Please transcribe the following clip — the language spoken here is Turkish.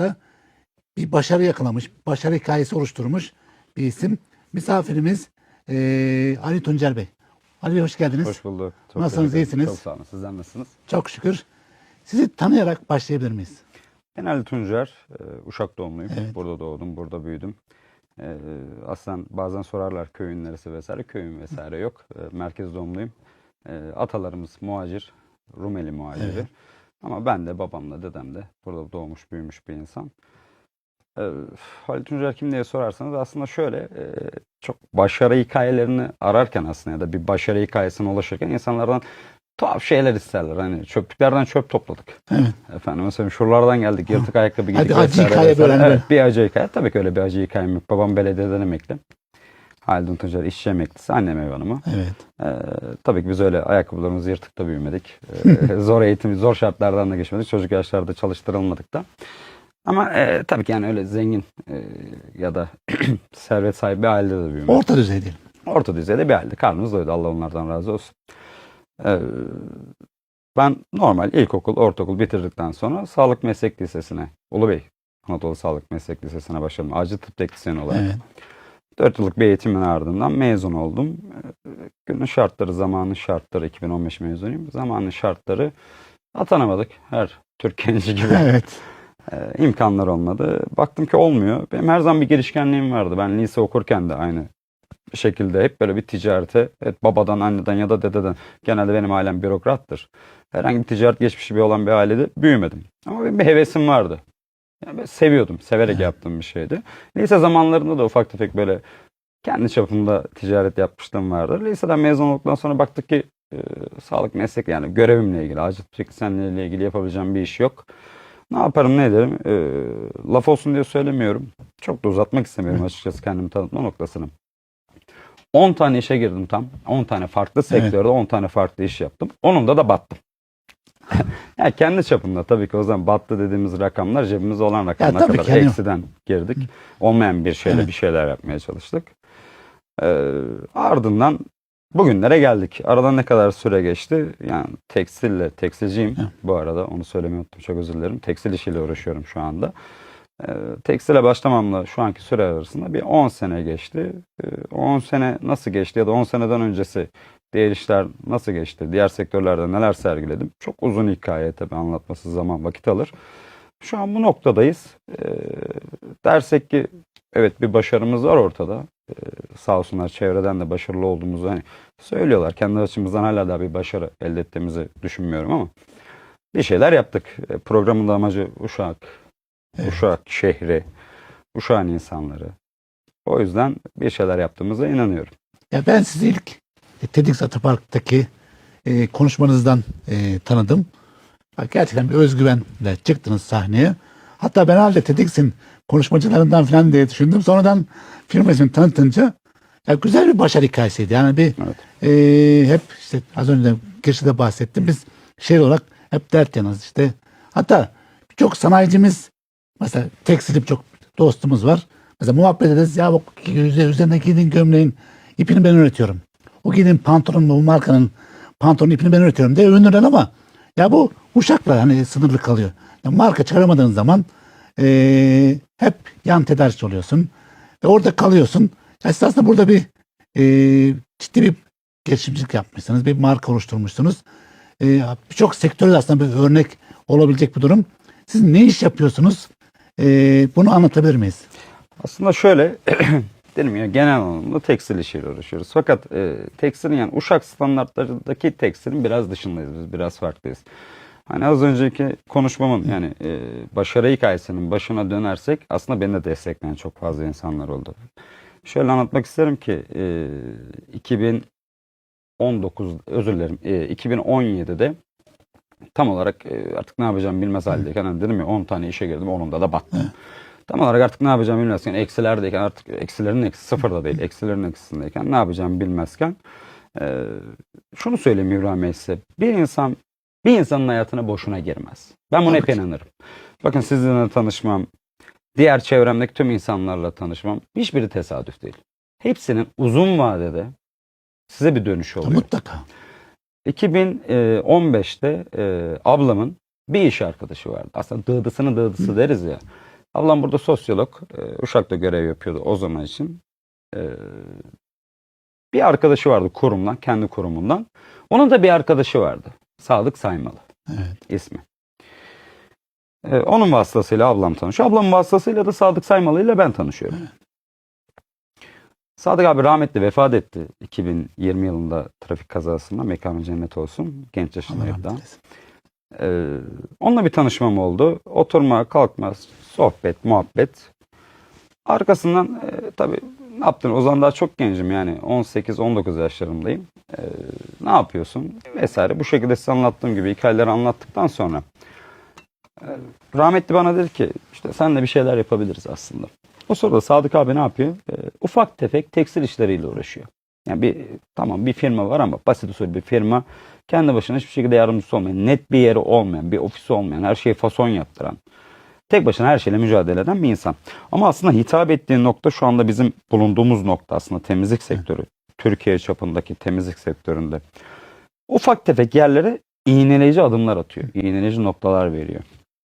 olmakta. Bir başarı yakalamış, başarı hikayesi oluşturmuş bir isim. Misafirimiz eee Ali Tuncer Bey. Ali Bey hoş geldiniz. Hoş bulduk. Çok Nasılsınız, iyisiniz? Çok sağ olun. Sizler nasılsınız? Çok şükür. Sizi tanıyarak başlayabilir miyiz? Ben Ali Tuncer. e, Uşak doğumluyum. Evet. Burada doğdum, burada büyüdüm. E, Aslen bazen sorarlar köyün neresi vesaire. Köyün vesaire yok. E, Merkez doğumluyum. E, Atalarımız muhacir, Rumeli muhaciri. Evet. Ama ben de babamla dedem de burada doğmuş büyümüş bir insan. E, Halil Tuncer kim diye sorarsanız aslında şöyle e, çok başarı hikayelerini ararken aslında ya da bir başarı hikayesine ulaşırken insanlardan tuhaf şeyler isterler. Hani çöplüklerden çöp topladık. Evet. Efendim mesela şuralardan geldik yırtık ayakkabı giydik. Hadi acı hikaye böyle Evet bir acı hikaye. Tabii ki öyle bir acı hikayem yok. Babam belediyeden emekli. Haldun Tuncer işçi emeklisi. Annem ev hanımı. Evet. Ee, tabii ki biz öyle ayakkabılarımızı yırtıkta büyümedik. Ee, zor eğitim, zor şartlardan da geçmedik. Çocuk yaşlarda çalıştırılmadık da. Ama e, tabii ki yani öyle zengin e, ya da servet sahibi bir ailede de büyümedik. Orta düzey. Orta düzeyde bir halde. Karnımız doydu. Allah onlardan razı olsun. Ee, ben normal ilkokul, ortaokul bitirdikten sonra Sağlık Meslek Lisesi'ne, Ulubey Anadolu Sağlık Meslek Lisesi'ne başladım. Acil tıp teknisyeni olarak. Evet. 4 yıllık bir eğitimin ardından mezun oldum. Ee, Günün şartları, zamanın şartları, 2015 mezunuyum. Zamanın şartları atanamadık. Her Türk genci gibi. Evet. Ee, imkanlar olmadı. Baktım ki olmuyor. Benim her zaman bir girişkenliğim vardı. Ben lise okurken de aynı şekilde hep böyle bir ticarete, evet babadan, anneden ya da dededen, genelde benim ailem bürokrattır. Herhangi bir ticaret geçmişi bir olan bir ailede büyümedim. Ama benim bir hevesim vardı. Yani ben seviyordum, severek yaptığım bir şeydi. Lise zamanlarında da ufak tefek böyle kendi çapımda ticaret yapmışlığım vardı. Liseden mezun olduktan sonra baktık ki e, sağlık meslek yani görevimle ilgili, acil teknisyenliğiyle ilgili yapabileceğim bir iş yok. Ne yaparım ne ederim? E, laf olsun diye söylemiyorum. Çok da uzatmak istemiyorum açıkçası kendimi tanıtma noktasını. 10 tane işe girdim tam. 10 tane farklı sektörde 10 tane farklı iş yaptım. Onunda da battım. yani kendi çapımda tabii ki o zaman battı dediğimiz rakamlar cebimizde olan rakamlar tabii kadar ki yani- eksiden girdik. Olmayan bir şeyle Evet. bir şeyler yapmaya çalıştık. Ee, ardından bugünlere geldik. Aradan ne kadar süre geçti? Yani tekstille, tekstilciyim Evet. bu arada. Onu söylemeyi unuttum. Çok özür dilerim. Tekstil işiyle uğraşıyorum şu anda. Ee, tekstile başlamamla şu anki süre arasında bir 10 sene geçti. Ee, 10 sene nasıl geçti ya da 10 seneden öncesi diğer işler nasıl geçti? Diğer sektörlerde neler sergiledim? Çok uzun hikaye tabii anlatması zaman vakit alır. Şu an bu noktadayız. Ee, dersek ki evet bir başarımız var ortada. Ee, sağ olsunlar çevreden de başarılı olduğumuzu hani söylüyorlar. Kendi açımızdan hala daha bir başarı elde ettiğimizi düşünmüyorum ama bir şeyler yaptık. Ee, programın da amacı Uşak, Evet. Uşak şehri, Uşak'ın insanları. O yüzden bir şeyler yaptığımıza inanıyorum. Ya ben sizi ilk e, TEDx Atapark'taki e, konuşmanızdan e, tanıdım. Bak, gerçekten bir özgüvenle çıktınız sahneye. Hatta ben herhalde TEDx'in konuşmacılarından falan diye düşündüm. Sonradan firma ismini tanıtınca ya güzel bir başarı hikayesiydi. Yani bir Evet. e, hep işte az önce de girişte bahsettim. Biz şehir olarak hep dert yanız işte. Hatta birçok sanayicimiz mesela tekstil çok dostumuz var. Mesela muhabbet ederiz ya bu üze- üzerine giydiğin gömleğin ipini ben üretiyorum. O giydiğin pantolonun bu markanın pantolonun ipini ben üretiyorum diye övünürler ama ya bu uşakla hani sınırlı kalıyor. Ya marka çıkaramadığın zaman eee, hep yan tedarikçi oluyorsun. Ve orada kalıyorsun. Esasında burada bir eee, ciddi bir girişimcilik yapmışsınız. Bir marka oluşturmuşsunuz. Eee, Birçok sektörde aslında bir örnek olabilecek bir durum. Siz ne iş yapıyorsunuz? Eee, bunu anlatabilir miyiz? Aslında şöyle dedim ya genel anlamda tekstil işiyle uğraşıyoruz. Fakat e, tekstilin yani Uşak standartlarındaki tekstilin biraz dışındayız biz biraz farklıyız. Hani az önceki konuşmamın yani e, başarı hikayesinin başına dönersek aslında beni de destekleyen çok fazla insanlar oldu. Şöyle anlatmak isterim ki e, 2019 özür dilerim e, 2017'de tam olarak e, artık ne yapacağımı bilmez haldeyken hani dedim ya 10 tane işe girdim onunda da battım. Tam olarak artık ne yapacağımı bilmezken eksilerdeyken artık eksilerin eksi sıfırda değil eksilerin eksisindeyken ne yapacağımı bilmezken e, şunu söyleyeyim İbrahim Bey size bir insan bir insanın hayatına boşuna girmez. Ben buna hep inanırım. Bakın sizinle tanışmam, diğer çevremdeki tüm insanlarla tanışmam hiçbiri tesadüf değil. Hepsinin uzun vadede size bir dönüşü oluyor. Mutlaka. 2015'te e, ablamın bir iş arkadaşı vardı. Aslında dıdısının dıdısı deriz ya. Ablam burada sosyolog. E, Uşak'ta görev yapıyordu o zaman için. E, bir arkadaşı vardı kurumdan, kendi kurumundan. Onun da bir arkadaşı vardı. Sadık Saymalı Evet. ismi. E, onun vasıtasıyla ablam tanışıyor. Ablamın vasıtasıyla da Sadık Saymalı ile ben tanışıyorum. Sadık abi rahmetli vefat etti 2020 yılında trafik kazasında. Mekanı cennet olsun. Genç yaşında eylesin. Ee, onunla bir tanışmam oldu. Oturma, kalkma, sohbet, muhabbet. Arkasından e, tabii ne yaptın? O zaman daha çok gencim yani 18-19 yaşlarımdayım. Ee, ne yapıyorsun? Vesaire. Bu şekilde size anlattığım gibi hikayeleri anlattıktan sonra e, rahmetli bana dedi ki işte sen de bir şeyler yapabiliriz aslında. O sırada Sadık abi ne yapıyor? E, ufak tefek tekstil işleriyle uğraşıyor. Yani bir tamam bir firma var ama basit usul bir firma kendi başına hiçbir şekilde yardımcısı olmayan, net bir yeri olmayan, bir ofisi olmayan, her şeyi fason yaptıran, tek başına her şeyle mücadele eden bir insan. Ama aslında hitap ettiği nokta şu anda bizim bulunduğumuz nokta aslında temizlik sektörü. Türkiye çapındaki temizlik sektöründe. Ufak tefek yerlere iğneleyici adımlar atıyor. iğneleyici noktalar veriyor.